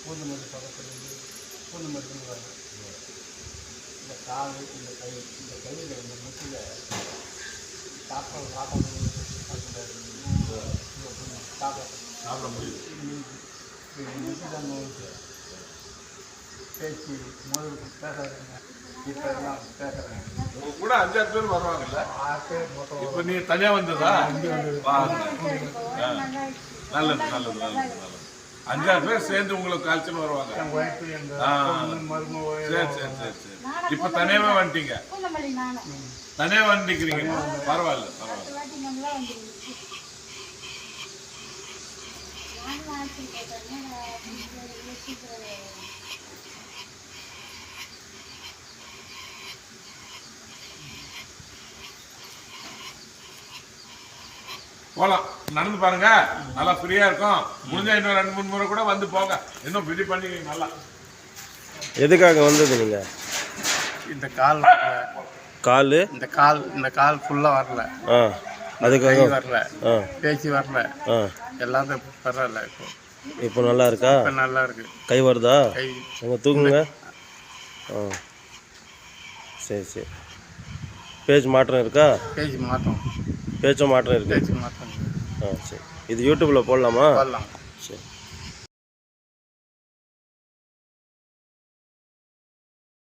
பூந்து மருந்து பக்கத்துலேருந்து பூந்து மருந்து வரும் இந்த கால் இந்த கை இந்த கையில் இந்த முட்டில் சாப்பாடு சாப்பாடு சாப்பாடு சாப்பிட முடியுது இதுதான் நோய்க்கு பேச்சு முதல் பேசுறதுங்க இப்போ எல்லாம் உங்க கூட அஞ்சாறு பேர் வருவாங்கல்ல? ஆறு பேர் மொத்தம் இப்போ நீ தனியா வந்ததா. ஆ. நல்லது நல்லது நல்லது நல்லது. அஞ்சாறு பேர் சேர்ந்து உங்களுக்கு காய்ச்சல் வருவாங்க. சரி சரி சரி சரி. இப்போ தனியாவே வந்துட்டீங்க? பூந்தமல்லி நானும். தனியா வந்துக்கிறீங்க. பரவாயில்ல பரவாயில்ல. போலாம். நடந்து பாருங்க. நல்லா ஃப்ரீயா இருக்கும். முடிஞ்சா இன்னும் ரெண்டு மூணு முறை கூட வந்து போங்க. இன்னும் பிடி பண்ணிக்க நல்லா. எதுக்காக வந்தது நீங்கள் இந்த கால் கால்? இந்த கால் இந்த கால் ஃபுல்லாக வரல. ஆ. கை அதுக்காக வரல. ஆ. பேச்சு வரல. ஆ. எல்லாம் பரவாயில்ல இப்போ. இப்போ நல்லா இருக்கா? இப்போ நல்லா இருக்கு. கை வருதா? அங்கே தூக்குங்க ஆ. சரி சரி. பேச்சு மாற்றம் இருக்கா? பேச்சு மாற்றோம். பேச்சும் மாற்றம் இருக்கு? பேச்சு மாற்றோம். ஆ சரி. இது யூடியூப்பில் போடலாமா? போடலாம். சரி.